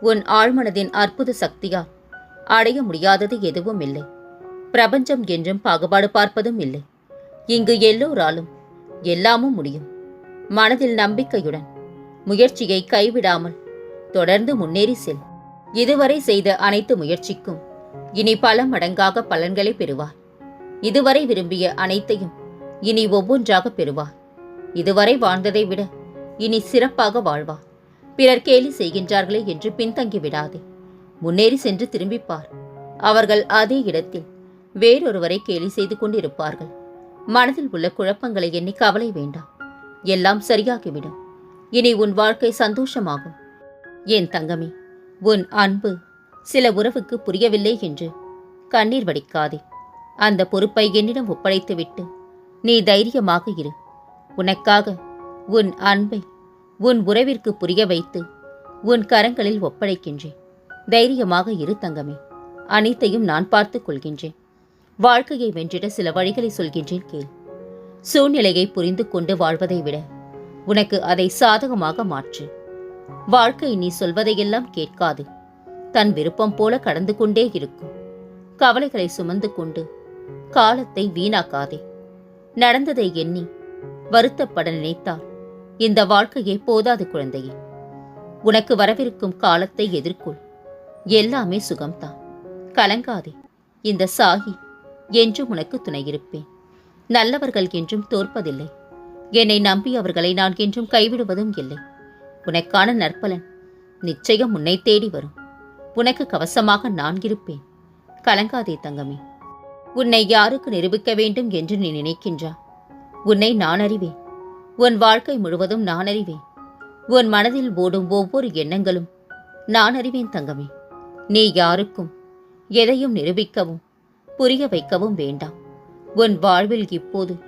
உன் ஆழ்மனதின் அற்புத சக்தியால் அடைய முடியாதது எதுவும் இல்லை. பிரபஞ்சம் என்றும் பாகுபாடு பார்ப்பதும் இல்லை. இங்கு எல்லோராலும் எல்லாமும் முடியும். மனதில் நம்பிக்கையுடன் முயற்சியை கைவிடாமல் தொடர்ந்து முன்னேறி செல். இதுவரை செய்த அனைத்து முயற்சிக்கும் இனி பல மடங்காக பலன்களை பெறுவார். இதுவரை விரும்பிய அனைத்தையும் இனி ஒவ்வொன்றாக பெறுவார். இதுவரை வாழ்ந்ததை விட இனி சிறப்பாக வாழ்வா பிறர் கேலி செய்கின்றார்களே என்று பின்தங்கி விடாதே முன்னேறி சென்று திரும்பிப்பார். அவர்கள் அதே இடத்தில் வேறொருவரை கேலி செய்து கொண்டிருப்பார்கள். மனதில் உள்ள குழப்பங்களை எண்ணி கவலை வேண்டாம். எல்லாம் சரியாகிவிடும். இனி உன் வாழ்க்கை சந்தோஷமாகும். என் தங்கமே உன் அன்பு சில உறவுக்கு புரியவில்லை என்று கண்ணீர் வடிக்காதே. அந்த பொறுப்பை என்னிடம் ஒப்படைத்துவிட்டு நீ தைரியமாக இரு. உனக்காக உன் அன்பை உன் உறவிற்கு புரிய வைத்து உன் கரங்களில் ஒப்படைக்கின்றேன். தைரியமாக இரு தங்கமே. அனைத்தையும் நான் பார்த்துக் கொள்கின்றேன். வாழ்க்கையை வென்றிட சில வழிகளை சொல்கின்றேன் கேள். சூழ்நிலையை புரிந்து கொண்டு வாழ்வதை விட உனக்கு அதை சாதகமாக மாற்று. வாழ்க்கை நீ சொல்வதையெல்லாம் கேட்காது. தன் விருப்பம் போல கடந்து கொண்டே இருக்கும். கவலைகளை சுமந்து கொண்டு காலத்தை வீணாக்காதே. நடந்ததை எண்ணி வருத்தப்பட நினைத்தால் இந்த வாழ்க்கையே போதாது குழந்தையே. உனக்கு வரவிருக்கும் காலத்தை எதிர்கொள். எல்லாமே சுகம்தான். கலங்காதே. இந்த சாகி என்றும் உனக்கு துணையிருப்பேன். நல்லவர்கள் என்றும் தோற்பதில்லை. என்னை நம்பி அவர்களை நான் என்றும் கைவிடுவதும் இல்லை. உனக்கான நற்பலன் நிச்சயம் உன்னை தேடி வரும். உனக்கு கவசமாக நான் இருப்பேன். கலங்காதே தங்கமே. உன்னை யாருக்கு நிரூபிக்க வேண்டும் என்று நீ நினைக்கின்றா? உன்னை நான் அறிவேன். உன் வாழ்க்கை முழுவதும் நான் அறிவேன். உன் மனதில் ஓடும் ஒவ்வொரு எண்ணங்களும் நான் அறிவேன் தங்கமே. நீ யாருக்கும் எதையும் நிரூபிக்கவும் புரிய வைக்கவும் வேண்டாம். உன் வாழ்வில் இப்போது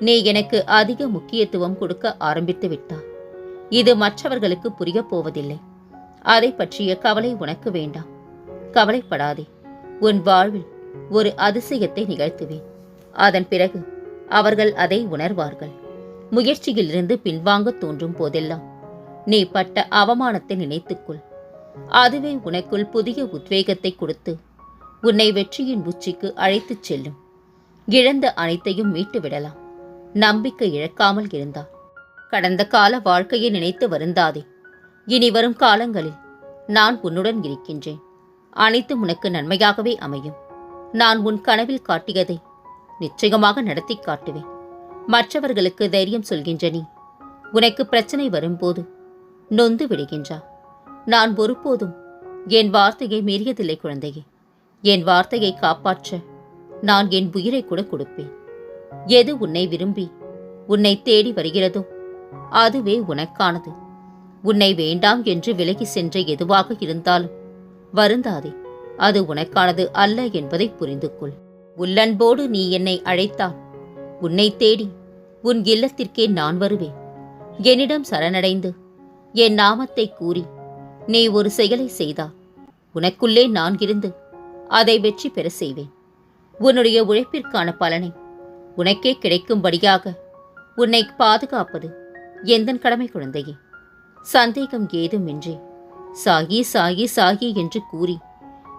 நீ எனக்கு அதிக முக்கியத்துவம் கொடுக்க ஆரம்பித்து விட்டாய். இது மற்றவர்களுக்கு புரியப் போவதில்லை. அதை பற்றிய கவலை உனக்கு வேண்டாம். கவலைப்படாதே. உன் வாழ்வில் ஒரு அதிசயத்தை நிகழ்த்துவேன். அதன் பிறகு அவர்கள் அதை உணர்வார்கள். முயற்சியிலிருந்து பின்வாங்க தோன்றும் போதெல்லாம் நீ பட்ட அவமானத்தை நினைத்துக்கொள். அதுவே உனக்குள் புதிய உத்வேகத்தை கொடுத்து உன்னை வெற்றியின் உச்சிக்கு அழைத்துச் செல்லும். இழந்த அனைத்தையும் மீட்டு விடலாம் நம்பிக்கை இழக்காமல் இருந்தால் கடந்த கால வாழ்க்கையை நினைத்து வருந்தாதே. இனி வரும் காலங்களில் நான் உன்னுடன் இருக்கின்றேன். அனைத்து உனக்கு நன்மையாகவே அமையும். நான் உன் கனவில் காட்டியதை நிச்சயமாக நடத்தி காட்டுவேன். மற்றவர்களுக்கு தைரியம் சொல்கின்ற நீ. உனக்கு பிரச்சனை வரும்போது நொந்து விடுகின்றா. நான் ஒருபோதும் என் வார்த்தையை மீறியதில்லை குழந்தையே. என் வார்த்தையை காப்பாற்ற நான் என் உயிரை கூட கொடுப்பேன். எது உன்னை விரும்பி உன்னை தேடி வருகிறதோ அதுவே உனக்கானது. உன்னை வேண்டாம் என்று விலகி சென்ற எதுவாக இருந்தாலும் வருந்தாதே அது உனக்கானது அல்ல என்பதை புரிந்து கொள் உள்ளன்போடு நீ என்னை அழைத்தால் உன்னை தேடி உன் இல்லத்திற்கே நான் வருவேன். என்னிடம் சரணடைந்து என் நாமத்தை கூறி நீ ஒரு செயலை செய்தால் உனக்குள்ளே நான் இருந்து அதை வெற்றி பெற செய்வேன். உன்னுடைய உழைப்பிற்கான பலனை உனக்கே கிடைக்கும்படியாக உன்னை பாதுகாப்பது எந்தன் கடமை குழந்தையே? சந்தேகம் ஏதுமின்றி சாகி சாகி சாகி என்று கூறி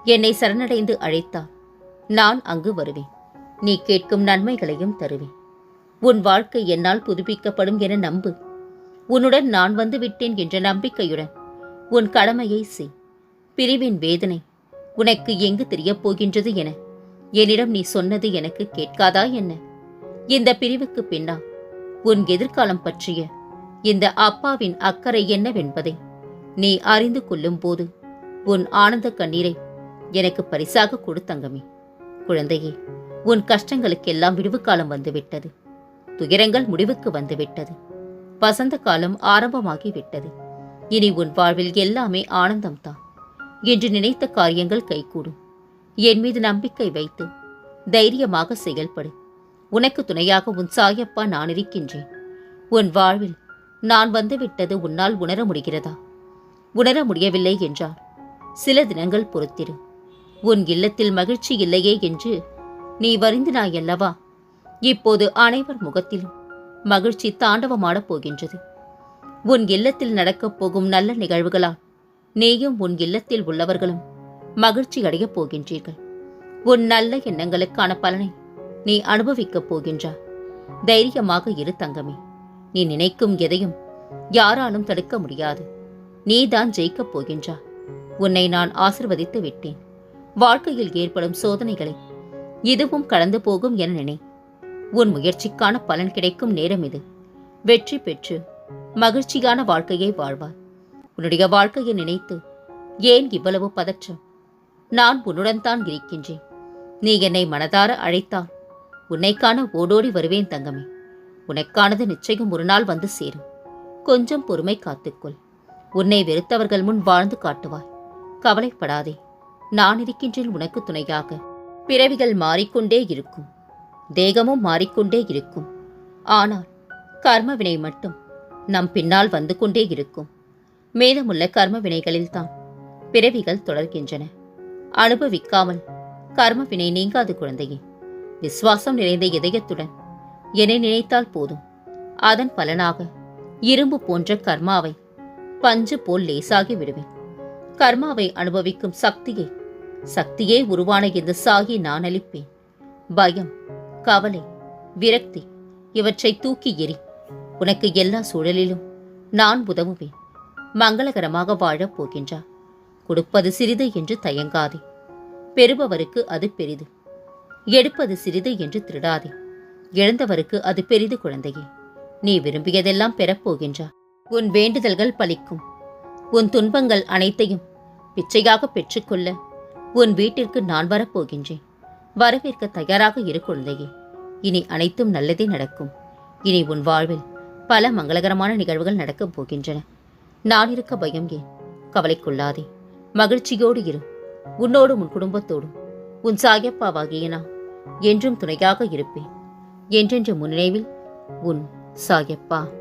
என்னை சரணடைந்து அழைத்தால் நான் அங்கு வருவேன். நீ கேட்கும் நன்மைகளையும் தருவேன் உன் வாழ்க்கை என்னால் புதுப்பிக்கப்படும் என நம்பு. உன்னுடன் நான் வந்து விட்டேன் என்ற நம்பிக்கையுடன் உன் கடமையை செய். பிரிவின் வேதனை உனக்கு எங்கு தெரியப் போகின்றது என என்னிடம் நீ சொன்னது எனக்கு கேட்காதா என்ன? இந்த பிரிவுக்கு பின்னா உன் எதிர்காலம் பற்றிய இந்த அப்பாவின் அக்கறை என்னவென்பதை நீ அறிந்து கொள்ளும் போது உன் ஆனந்த கண்ணீரை எனக்கு பரிசாக கொடுத்தங்கமே குழந்தையே உன் கஷ்டங்களுக்கெல்லாம் விடுவு காலம் வந்துவிட்டது. துயரங்கள் முடிவுக்கு வந்துவிட்டது. வசந்த காலம் ஆரம்பமாகி விட்டது இனி உன் வாழ்வில் எல்லாமே ஆனந்தம்தான். என்று நினைத்த காரியங்கள் கைகூடும். என் மீது நம்பிக்கை வைத்து தைரியமாக செயல்படு. உனக்கு துணையாக உன் சாயப்பா நான் இருக்கின்றேன். உன் வாழ்வில் நான் வந்துவிட்டது உன்னால் உணர முடிகிறதா? உணர முடியவில்லை என்றார். சில தினங்கள் பொறுத்திரு. உன் இல்லத்தில் மகிழ்ச்சி இல்லையே என்று நீ வருந்தினாய் அல்லவா இப்போது அனைவர் முகத்திலும் மகிழ்ச்சி தாண்டவமாடப் போகின்றது. உன் இல்லத்தில் நடக்கப் போகும் நல்ல நிகழ்வுகளால் நீயும் உன் இல்லத்தில் உள்ளவர்களும் மகிழ்ச்சி அடையப் போகின்றீர்கள். உன் நல்ல எண்ணங்களுக்கான பலனை நீ அனுபவிக்கப் போகின்றாய். தைரியமாக இரு தங்கமே. நீ நினைக்கும் எதையும் யாராலும் தடுக்க முடியாது. நீதான் ஜெயிக்கப் போகின்றாய். உன்னை நான் ஆசிர்வதித்து விட்டேன். வாழ்க்கையில் ஏற்படும் சோதனைகளை இதுவும் கடந்து போகும் என நினை. உன் முயற்சிக்கான பலன் கிடைக்கும் நேரம் இது. வெற்றி பெற்று மகிழ்ச்சியான வாழ்க்கையை வாழ்வாய். உன்னுடைய வாழ்க்கையை நினைத்து ஏன் இவ்வளவு பதற்றம்? நான் உன்னுடன் தான் இருக்கின்றேன். நீ என்னை மனதார அழைத்தால் உன்னை காண ஓடோடி வருவேன் தங்கமே. உனக்கானது நிச்சயம் ஒரு நாள் வந்து சேரும். கொஞ்சம் பொறுமை காத்துக்கொள். உன்னை வெறுத்தவர்கள் முன் வாழ்ந்து காட்டுவாய். கவலைப்படாதே. நான் இருக்கின்றேன் உனக்கு துணையாக. பிறவிகள் மாறிக்கொண்டே இருக்கும். தேகமும் மாறிக்கொண்டே இருக்கும். ஆனால் கர்ம வினை மட்டும் நம் பின்னால் வந்து கொண்டே இருக்கும். மீதமுள்ள கர்ம வினைகளில்தான் பிறவிகள் தொடர்கின்றன. அனுபவிக்காமல் கர்ம வினை நீங்காது குழந்தையே. விசுவாசம் நிறைந்த இதயத்துடன் என்னை நினைத்தால் போதும். அதன் பலனாக இரும்பு போன்ற கர்மாவை பஞ்சு போல் லேசாகி விடுவேன். கர்மாவை அனுபவிக்கும் சக்தியை சக்தியே உருவான இந்த சாகி நான் அளிப்பேன். பயம் கவலை விரக்தி இவற்றை தூக்கி எறி உனக்கு எல்லா சூழலிலும் நான் உதவுவேன். மங்களகரமாக வாழப் போகின்றார் கொடுப்பது சிறிது என்று தயங்காதே. பெறுபவருக்கு அது பெரிது. எடுப்பது சிறிது என்று திருடாதே. இழந்தவருக்கு அது பெரிது குழந்தையே. நீ விரும்பியதெல்லாம் பெறப்போகின்றார் உன் வேண்டுதல்கள் பலிக்கும். உன் துன்பங்கள் அனைத்தையும் பிச்சையாக பெற்றுக்கொள்ள உன் வீட்டிற்கு நான் வரப்போகின்றேன். வரவேற்க தயாராக இரு குழந்தையே. இனி அனைத்தும் நல்லதே நடக்கும். இனி உன் வாழ்வில் பல மங்களகரமான நிகழ்வுகள் நடக்கப் போகின்றன. நான் இருக்க பயம் ஏன்? கவலைக்குள்ளாதே மகிழ்ச்சியோடு இரு. உன்னோடும் உன் குடும்பத்தோடும். உன் சாயப்பாவாகிய நான் என்றும் துணையாக இருப்பேன். என்றென்ற முன்னினைவில் உன் சாயப்பா.